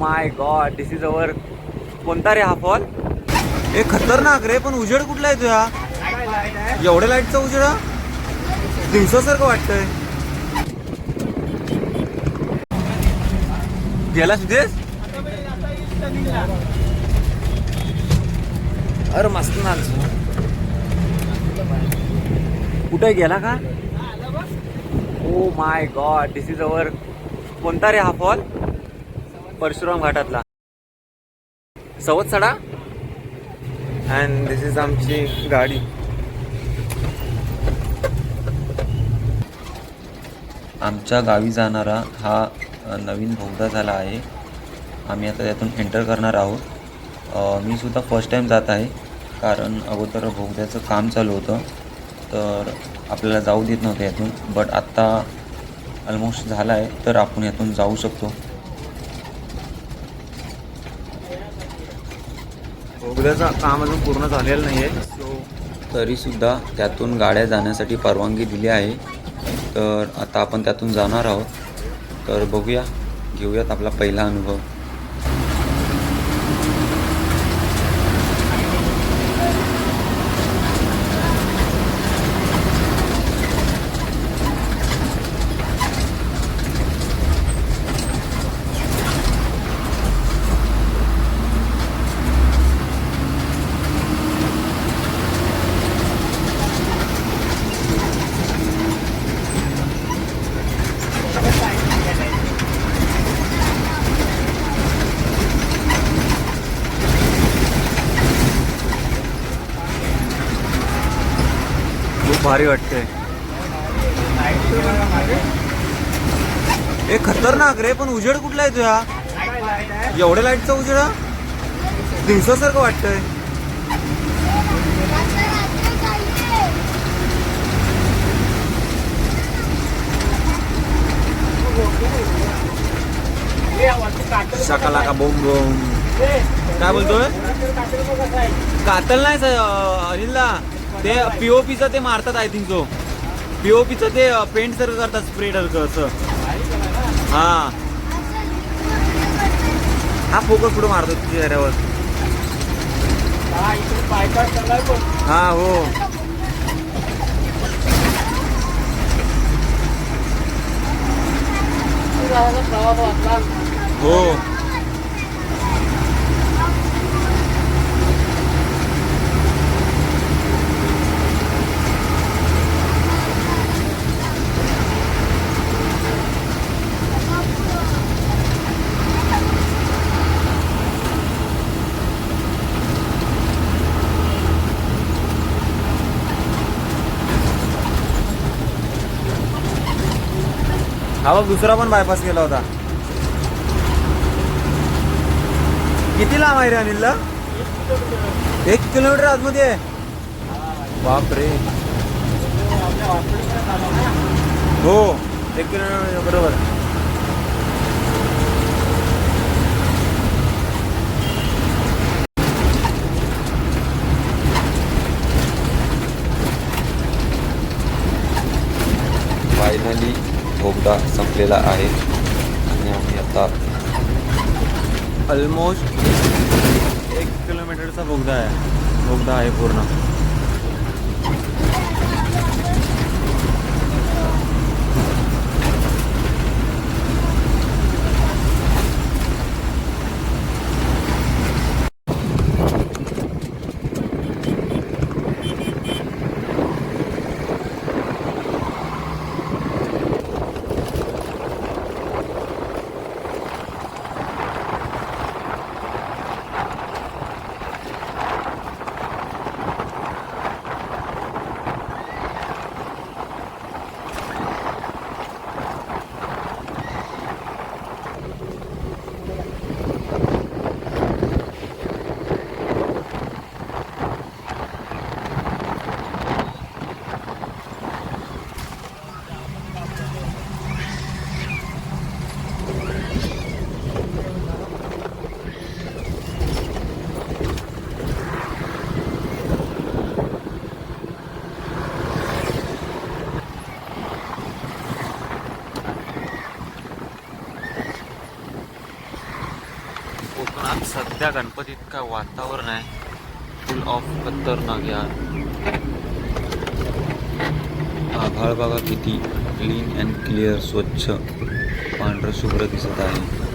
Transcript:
My God this is our कोणता रे हा फॉल हे खतरनाक रे पण उजेड कुठला आहे तुझ्या एवढ्या लाईटचा उजेड हा? दिवसासारखं वाटतंय. गेला सुदेश? अरे मस्त ना कुठे गेला का? ओ my God this is our कोणता रे हा फॉल परशुराम घाटातला. सवत सडा. अँड दिस इज आमची गाडी. आमच्या गावी जाणारा हा नवीन भोगदा झाला आहे. आम्ही आता त्यातून एंटर करणार आहोत. मी सुद्धा फर्स्ट टाईम जात आहे कारण अगोदर बोगद्याचं काम चालू होतं. तर आपल्याला जाऊ देत नव्हतं यातून बट आत्ता ऑलमोस्ट झाला आहे तर आपण यातून जाऊ शकतो. बोगद्याचं काम अजून पूर्ण झालेलं नाही आहे. सो तरीसुद्धा त्यातून गाड्या जाण्यासाठी परवानगी दिली आहे. तर आता आपण त्यातून जाणार आहोत. तर बघूया घेऊयात आपला पहिला अनुभव. भारी वाटते हे खतरनाक रे पण उजेड कुठला आहे तुझ्या एवढ्या लाईटचा उजेड? दिवसासारखं वाटतंय. सकाला का बोम बोम. काय बोलतोय? कातल नाही सर अनिलला? ते पीओपीचं ते मारतात आय थिंक सो पीओपीचं ते पेंट सारखं करतात स्प्रे असं. हा. हा फोकस कुठं मारतो तुझ्या चेहऱ्यावर? हा हो. हो. हा बघ दुसरा पण बायपास केला होता. किती लांब आहे रे अनिलला? एक किलोमीटर आतमध्ये आहे. बापरे हो एक किलोमीटर बरोबर. सुद्धा संपलेला आहे. आणि आम्ही आता ऑलमोस्ट एक किलोमीटरचा बोगदा आहे. बोगदा आहे पूर्ण. सध्या गणपतीत काय वातावरण आहे. फुल ऑफ खतरनाक यार आभाळ बघा किती क्लीन अँड क्लिअर स्वच्छ पांढरं शुभ्र दिसत आहे.